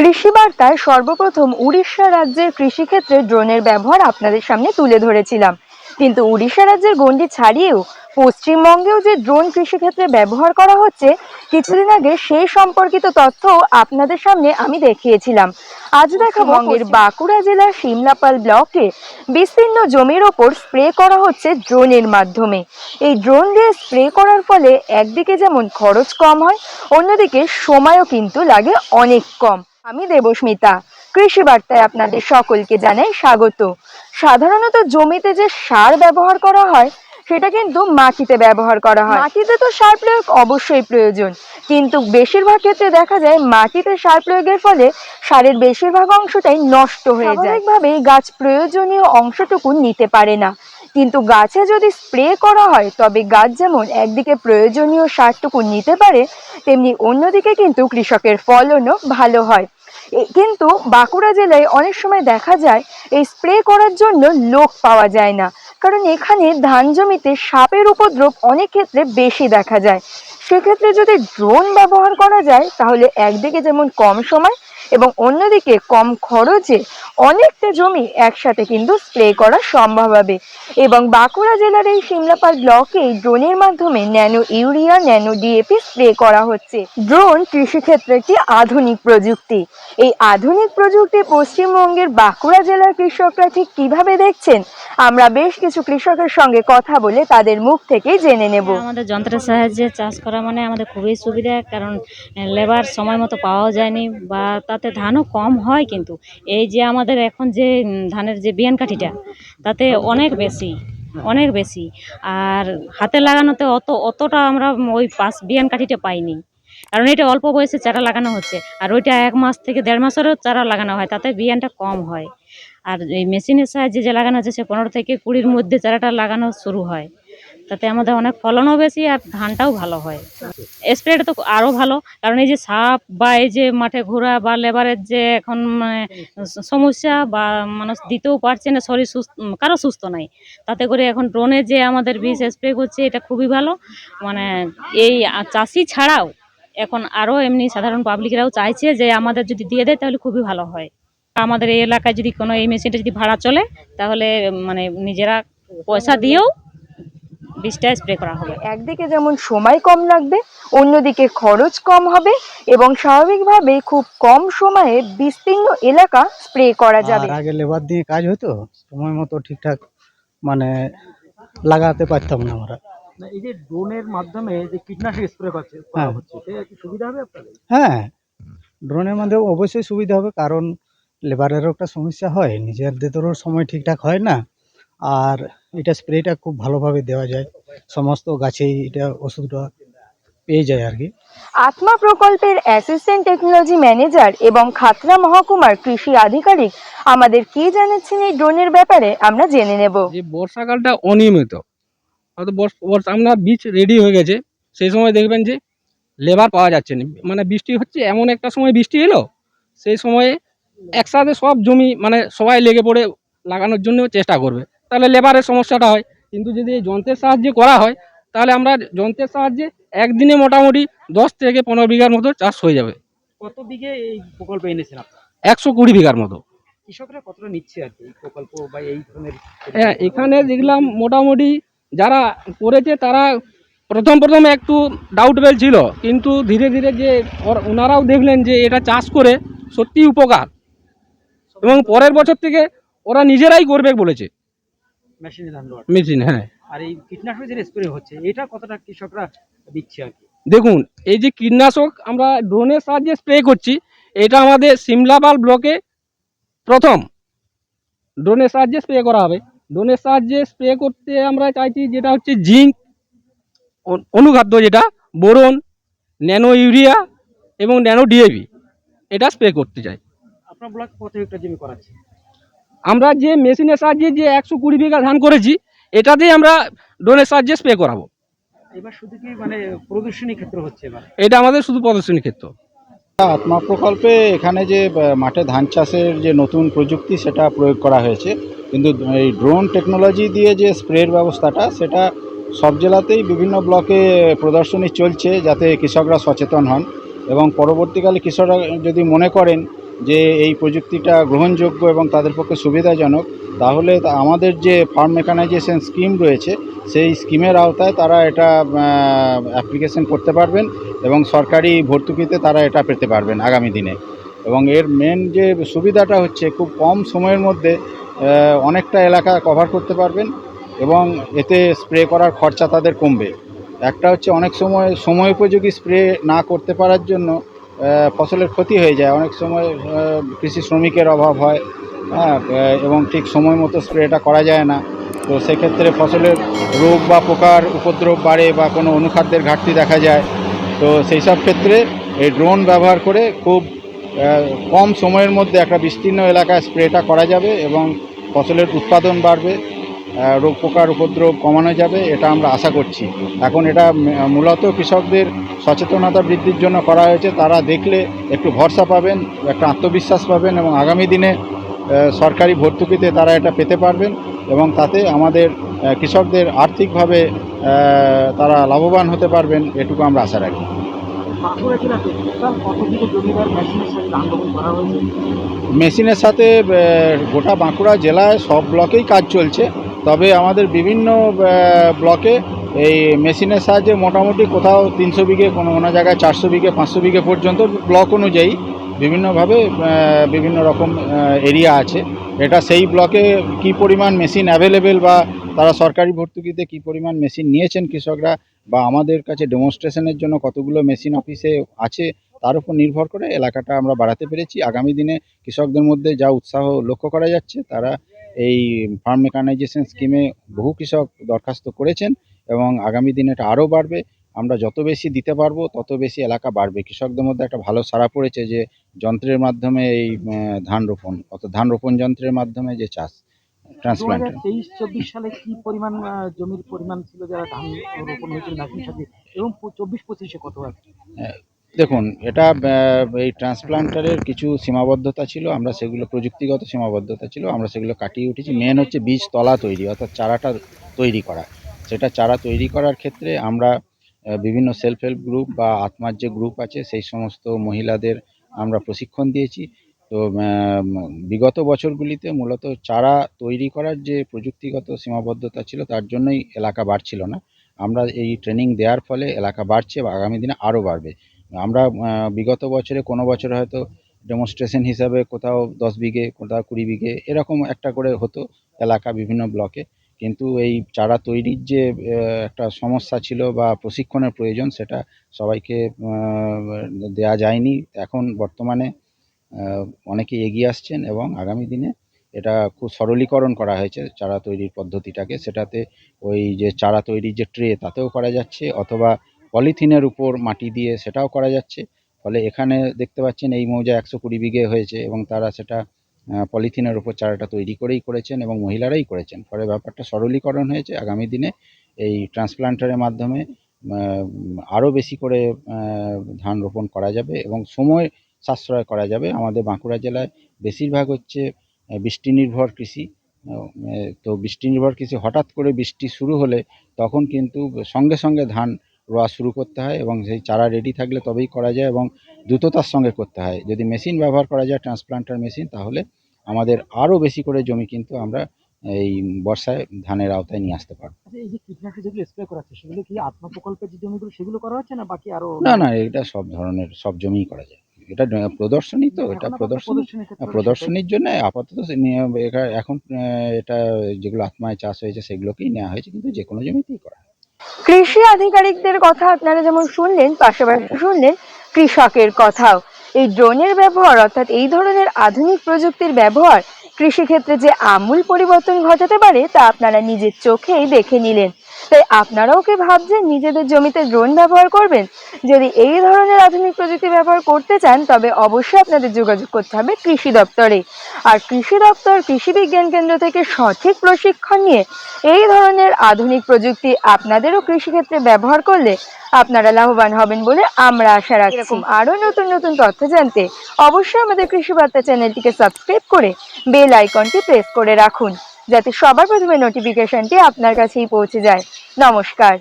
কৃষি বার্তায় সর্বপ্রথম উড়িষ্যা রাজ্যের কৃষিক্ষেত্রে ড্রোনের ব্যবহার আপনাদের সামনে তুলে ধরেছিলাম। কিন্তু উড়িষ্যা রাজ্যের গণ্ডি ছাড়িয়েও পশ্চিমবঙ্গেও যে ড্রোন কৃষিক্ষেত্রে ব্যবহার করা হচ্ছে কিছুদিন আগে সেই সম্পর্কিত তথ্য আপনাদের সামনে আমি দেখিয়েছিলাম। আজ দেখাবো বঙ্গের বাঁকুড়া জেলার সিমলাপাল ব্লকে বিস্তীর্ণ জমির ওপর স্প্রে করা হচ্ছে ড্রোনের মাধ্যমে। এই ড্রোন দিয়ে স্প্রে করার ফলে একদিকে যেমন খরচ কম হয় অন্যদিকে সময়ও কিন্তু লাগে অনেক কম। আমি দেবস্মিতা কৃষি বার্তায় আপনাদের সকলকে জানাই স্বাগত। সাধারণত জমিতে যে সার ব্যবহার করা হয়, সেটা কিন্তু মাটিতে ব্যবহার করা হয়। মাটিতে তো সার প্রয়োগ অবশ্যই প্রয়োজন। কিন্তু বেশিরভাগ ক্ষেত্রে দেখা যায় মাটিতে সার প্রয়োগের ফলে সারের বেশিরভাগ অংশটাই নষ্ট হয়ে যায়। স্বাভাবিকভাবেই গাছ প্রয়োজনীয় অংশটুকু নিতে পারে না। কিন্তু গাছে যদি স্প্রে করা হয়, তবে গাছ যেমন একদিকে প্রয়োজনীয় সারটুকু নিতে পারে, তেমনি অন্যদিকে কিন্তু কৃষকের ফলনও ভালো হয়। কিন্তু বাঁকুড়া জেলায় অনেক সময় দেখা যায় এই স্প্রে করার জন্য লোক পাওয়া যায় না। কারণ এখানে ধান জমিতে সাপের উপদ্রব অনেক ক্ষেত্রে বেশি দেখা যায়। সেক্ষেত্রে যদি ড্রোন ব্যবহার করা যায়, তাহলে একদিকে যেমন কম সময় এবং অন্যদিকে কম খরচে অনেকটা জমি একসাথে কিন্তু স্প্রে করা সম্ভব হবে। এবং বাঁকুড়া জেলার এই সিমলাপাল ব্লকে ড্রোনের মাধ্যমে nano urea, nano DAP spray করা হচ্ছে। ড্রোন কৃষিক্ষেত্রে একটি আধুনিক প্রযুক্তি। এই আধুনিক প্রযুক্তি পশ্চিমবঙ্গের বাঁকুড়া জেলার কৃষকরা ঠিক কীভাবে দেখছেন? আমরা বেশ কিছু কৃষকের সঙ্গে কথা বলে তাদের মুখ থেকেই জেনে নেব। আমাদের যন্ত্রের সাহায্যে চাষ করা মানে আমাদের খুবই সুবিধা, কারণ লেবার সময় মতো পাওয়াও যায়নি বা তাতে ধানও কম হয় কিন্তু। এই যে আমাদের এখন যে ধানের যে বিয়ান কাঠিটা, তাতে অনেক বেশি অনেক বেশি। আর হাতে লাগানোতে অত, অতটা আমরা ওই পাঁচ বিয়ান কাঠিটা পাইনি। কারণ এটা অল্প বয়সে চারা লাগানো হচ্ছে। আর ওইটা এক মাস থেকে দেড় মাসেরও চারা লাগানো হয়, তাতে বিয়ানটা কম হয়। আর এই মেশিনের সাহায্যে যে লাগানো হচ্ছে, সে পনেরো থেকে কুড়ির মধ্যে চারাটা লাগানো শুরু হয়। তাতে আমাদের অনেক ফলনও বেশি আর ধানটাও ভালো হয়। স্প্রেটা তো আরও ভালো, কারণ এই যে সাপ বা এই যে মাঠে ঘোরা বা লেবারের যে এখন মানে সমস্যা বা মানুষ দিতেও পারছে না, শরীর সুস্থ, কারও সুস্থ নাই। তাতে করে এখন ড্রোনে যে আমাদের বিষ স্প্রে করছে, এটা খুবই ভালো। মানে এই চাষি ছাড়াও এখন আরও এমনি সাধারণ পাবলিকরাও চাইছে যে আমাদের যদি দিয়ে দেয় তাহলে খুবই ভালো হয়। আমাদের এই এলাকায় যদি কোনো এই মেশিনটা যদি ভাড়া চলে, তাহলে মানে নিজেরা পয়সা দিয়েও বিষটা স্প্রে করা হবে। একদিকে যেমন সময় কম লাগবে অন্যদিকে খরচ কম হবে এবং স্বাভাবিকভাবে খুব কম সময়ে বিস্তীর্ণ এলাকা স্প্রে করা যাবে। আর আগে লেবার দিয়ে কাজ হতো সময় মতো ঠিকঠাক মানে লাগাতে পারতাম না আমরা। এই যে ড্রোনের মাধ্যমে যে কীটনাশক স্প্রে করছে হ্যাঁ। হচ্ছে এটা কি সুবিধা হবে আপনাদের? হ্যাঁ ড্রোনের মধ্যে অবশ্যই সুবিধা হবে কারণ লেবারেরও একটা সমস্যা হয় নিজের নিজেদেরও সময় ঠিকঠাক হয় না। আর এটা স্প্রেটা খুব ভালোভাবে দেওয়া যায়। সমস্ত গাছেই এটা ওষুধটা পেয়ে যায় আর কি। আত্মা প্রকল্পের অ্যাসিস্ট্যান্ট টেকনোলজি ম্যানেজার এবং খাতড়া মহকুমার কৃষি আধিকারিক আমাদের কি জানাচ্ছেন এই ড্রোনের ব্যাপারে আমরা জেনে নেব। যে বর্ষাকালটা অনিয়মিত হয়তো বর্ষ- বর্ষা আমরা বীজ রেডি হয়ে গেছে সেই সময় দেখবেন যে লেবার পাওয়া যাচ্ছে না। মানে বৃষ্টি হচ্ছে এমন একটা সময় বৃষ্টি এলো সেই সময়ে একসাথে সব জমি মানে সবাই লেগে পড়ে লাগানোর জন্য চেষ্টা করবে। তাহলে লেবারের সমস্যাটা হয়। কিন্তু যদি এই যন্ত্রের সাহায্যে করা হয় তাহলে আমরা যন্ত্রের সাহায্যে একদিনে মোটামুটি দশ থেকে পনেরো বিঘার মতো চাষ হয়ে যাবে। কত বিঘে এই প্রকল্প এনেছেন আপনারা? একশো কুড়ি বিঘার মতো। কৃষকরা কতটা নিচ্ছে আর কি এই প্রকল্প বা এই ধরনের হ্যাঁ এখানে দেখলাম মোটামুটি যারা করেছে তারা প্রথম প্রথম একটু ডাউটবেল ছিল। কিন্তু ধীরে ধীরে যে ওনারাও দেখলেন যে এটা চাষ করে সত্যি উপকার। এবং পরের বছর থেকে ওরা নিজেরাই করবে বলেছে। মেশিনে ধান মেশিন হ্যাঁ। আর এই কীটনাশক যে স্প্রে হচ্ছে এটা কতটা কৃষকরা দিচ্ছে আর কি? দেখুন এই যে কীটনাশক আমরা ড্রোনের সাহায্যে স্প্রে করছি এটা আমাদের সিমলাপাল ব্লকে প্রথম ড্রোনের সাহায্যে স্প্রে করা হবে। ড্রোনের সাহায্যে স্প্রে করতে আমরা চাইছি যেটা হচ্ছে জিঙ্ক অনুখাদ্য যেটা বোরন ন্যানো ইউরিয়া এবং ন্যানো ডিএবি এটা স্প্রে করতে চাই। আপনার ব্লক কত হেক্টর জমি করাচ্ছে? আমরা যে মেশিনের সাহায্যে যে একশো কুড়ি বিঘা ধান করেছি এটাতেই আমরা ড্রোনের সাহায্যে স্প্রে করাবো। এবার শুধু কি মানে প্রদর্শনী ক্ষেত্র হচ্ছে এটা আমাদের শুধু প্রদর্শনী ক্ষেত্র। আত্মা প্রকল্পে এখানে যে মাঠে ধান চাষের যে নতুন প্রযুক্তি সেটা প্রয়োগ করা হয়েছে। কিন্তু এই ড্রোন টেকনোলজি দিয়ে যে স্প্রের ব্যবস্থাটা সেটা সব জেলাতেই বিভিন্ন ব্লকে প্রদর্শনী চলছে যাতে কৃষকরা সচেতন হন। এবং পরবর্তীকালে কৃষকরা যদি মনে করেন যে এই প্রযুক্তিটা গ্রহণযোগ্য এবং তাদের পক্ষে সুবিধাজনক, তাহলে আমাদের যে ফার্ম মেকানাইজেশন স্কিম রয়েছে, সেই স্কিমের আওতায় তারা এটা অ্যাপ্লিকেশন করতে পারবেন এবং সরকারি ভর্তুকিতে তারা এটা পেতে পারবেন আগামী দিনে। এবং এর মেন যে সুবিধাটা হচ্ছে, খুব কম সময়ের মধ্যে অনেকটা এলাকা কভার করতে পারবেন এবং এতে স্প্রে করার খরচা তাদের কমবে। একটা হচ্ছে অনেক সময় সময় উপযোগী স্প্রে না করতে পারার জন্য ফসলের ক্ষতি হয়ে যায়। অনেক সময় কৃষি শ্রমিকের অভাব হয় হ্যাঁ এবং ঠিক সময় মতো স্প্রেটা করা যায় না। তো সেক্ষেত্রে ফসলের রোগ বা পোকার উপদ্রব বাড়ে বা কোনো অনুখাদ্যের ঘাটতি দেখা যায়। তো সেই সব ক্ষেত্রে এই ড্রোন ব্যবহার করে খুব কম সময়ের মধ্যে একটা বিস্তীর্ণ এলাকায় স্প্রেটা করা যাবে এবং ফসলের উৎপাদন বাড়বে। রোগ পোকার উপদ্রব কমানো যাবে এটা আমরা আশা করছি। এখন এটা মূলত কৃষকদের সচেতনতা বৃদ্ধির জন্য করা হয়েছে। তারা দেখলে একটু ভরসা পাবেন, একটা আত্মবিশ্বাস পাবেন এবং আগামী দিনে সরকারি ভর্তুকিতে তারা এটা পেতে পারবেন এবং তাতে আমাদের কৃষকদের আর্থিকভাবে তারা লাভবান হতে পারবেন এটুকু আমরা আশা রাখি। মেশিনের সাথে গোটা বাঁকুড়া জেলায় সব ব্লকেই কাজ চলছে। তবে আমাদের বিভিন্ন ব্লকে এই মেশিনের সাহায্যে মোটামুটি কোথাও তিনশো বিঘে, কোনো কোনো জায়গায় চারশো বিঘে, পাঁচশো বিঘে পর্যন্ত ব্লক অনুযায়ী বিভিন্নভাবে বিভিন্ন রকম এরিয়া আছে। এটা সেই ব্লকে কি পরিমাণ মেশিন অ্যাভেলেবেল বা তারা সরকারি ভর্তুকিতে কি পরিমাণ মেশিন নিয়েছেন কৃষকরা বা আমাদের কাছে ডেমনস্ট্রেশনের জন্য কতগুলো মেশিন অফিসে আছে, তার উপর নির্ভর করে এলাকাটা আমরা বাড়াতে পেরেছি। আগামী দিনে কৃষকদের মধ্যে যা উৎসাহ লক্ষ্য করা যাচ্ছে, তারা এই ফার্ম মেকানাইজেশন স্কিমে বহু কৃষক দরখাস্ত করেছেন এবং আগামী দিনে এটা আরও বাড়বে। আমরা যত বেশি দিতে পারব তত বেশি এলাকা বাড়বে। কৃষকদের মধ্যে একটা ভালো সাড়া পড়েছে যে যন্ত্রের মাধ্যমে এই ধান রোপণ অর্থাৎ ধান রোপণ যন্ত্রের মাধ্যমে যে চাষ ট্রান্সপ্লান্ট তেইশ চব্বিশ সালে কি পরিমাণ জমির পরিমাণ ছিল যারা ধান রোপণ হয়েছিল এবং চব্বিশ পঁচিশে কত আছে? দেখুন, এটা এই ট্রান্সপ্লান্টারের কিছু সীমাবদ্ধতা ছিল, আমরা সেগুলো, প্রযুক্তিগত সীমাবদ্ধতা ছিল, আমরা সেগুলো কাটিয়ে উঠেছি। মেন হচ্ছে বীজ তলা তৈরি, অর্থাৎ চারাটা তৈরি করা। সেটা চারা তৈরি করার ক্ষেত্রে আমরা বিভিন্ন সেলফ হেল্প গ্রুপ বা আত্মার যে গ্রুপ আছে, সেই সমস্ত মহিলাদের আমরা প্রশিক্ষণ দিয়েছি। তো বিগত বছরগুলিতে মূলত চারা তৈরি করার যে প্রযুক্তিগত সীমাবদ্ধতা ছিল, তার জন্যই এলাকা বাড়ছিল না। আমরা এই ট্রেনিং দেওয়ার ফলে এলাকা বাড়ছে বা আগামী দিনে আরও বাড়বে। আমরা বিগত বছরে কোনো বছর হয়তো ডেমনস্ট্রেশন হিসাবে কোথাও দশ বিঘে, কোথাও কুড়ি বিঘে এরকম একটা করে হতো এলাকা বিভিন্ন ব্লকে। কিন্তু এই চারা তৈরির যে একটা সমস্যা ছিল বা প্রশিক্ষণের প্রয়োজন সেটা সবাইকে দেয়া যায়নি। এখন বর্তমানে অনেকে এগিয়ে আসছেন এবং আগামী দিনে এটা খুব সরলীকরণ করা হয়েছে চারা তৈরির পদ্ধতিটাকে। সেটাতে ওই যে চারা তৈরির যে ট্রে, তাতেও করা যাচ্ছে। অথবা পলিথিনের উপর মাটি দিয়ে সেটাও করা যাচ্ছে। ফলে এখানে দেখতে পাচ্ছেন এই মৌজা একশো কুড়ি বিঘে হয়েছে এবং তারা সেটা পলিথিনের উপর চারাটা তৈরি করেই করেছেন এবং মহিলারাই করেছেন। ফলে ব্যাপারটা সরলীকরণ হয়েছে। আগামী দিনে এই ট্রান্সপ্লান্টারের মাধ্যমে আরও বেশি করে ধান রোপণ করা যাবে এবং সময় সাশ্রয় করা যাবে। আমাদের বাঁকুড়া জেলায় বেশিরভাগ হচ্ছে বৃষ্টি নির্ভর কৃষি। তো বৃষ্টি নির্ভর কৃষি হঠাৎ করে বৃষ্টি শুরু হলে তখন কিন্তু সঙ্গে সঙ্গে ধান রোয়া শুরু করতে হয় এবং সেই চারা রেডি থাকলে তবেই করা যায় এবং দ্রুততার সঙ্গে করতে হয়। যদি মেশিন ব্যবহার করা যায় ট্রান্সপ্লান্টার মেশিন তাহলে আমাদের আরও বেশি করে জমি কিন্তু আমরা এই বর্ষায় ধানের আওতায় নিয়ে আসতে পারব। আচ্ছা এই যে কীটনাশক যেগুলো স্প্রে করা হচ্ছে সেগুলো কি আত্মা প্রকল্পের যে জমিগুলো সেগুলো করা হচ্ছে না বাকি আরও না না এটা সব ধরনের সব জমিই করা যায়। এটা প্রদর্শনী তো এটা প্রদর্শনী। প্রদর্শনীর রয়েছে, প্রদর্শনীর জন্য আপাতত এখন এটা যেগুলো আত্মায় চাষ হয়েছে সেগুলোকেই নেওয়া হয়েছে কিন্তু যে কোনো জমিতেই করা হয়। কৃষি আধিকারিকদের কথা আপনারা যেমন শুনলেন, পাশাপাশি শুনলেন কৃষকের কথাও। এই ড্রোনের ব্যবহার অর্থাৎ এই ধরনের আধুনিক প্রযুক্তির ব্যবহার কৃষিক্ষেত্রে যে আমূল পরিবর্তন ঘটাতে পারে তা আপনারা নিজের চোখেই দেখে নিলেন। তাই আপনারাও কি ভাবছেন নিজেদের জমিতে ড্রোন ব্যবহার করবেন? যদি এই ধরনের আধুনিক প্রযুক্তি ব্যবহার করতে চান তবে অবশ্যই আপনাদের যোগাযোগ করতে হবে কৃষি দপ্তরে। আর কৃষি দপ্তর কৃষি বিজ্ঞান কেন্দ্র থেকে সঠিক প্রশিক্ষণ নিয়ে এই ধরনের আধুনিক প্রযুক্তি আপনাদেরও কৃষিক্ষেত্রে ব্যবহার করলে আপনারা লাভবান হবেন বলে আমরা আশা রাখছি। এরকম। আরও নতুন নতুন তথ্য জানতে অবশ্যই আমাদের কৃষি বার্তা চ্যানেলটিকে সাবস্ক্রাইব করে বেল আইকনটি প্রেস করে রাখুন। যাতে সবার প্রথমে নোটিফিকেশনটি আপনার কাছেই পৌঁছে যায়। নমস্কার।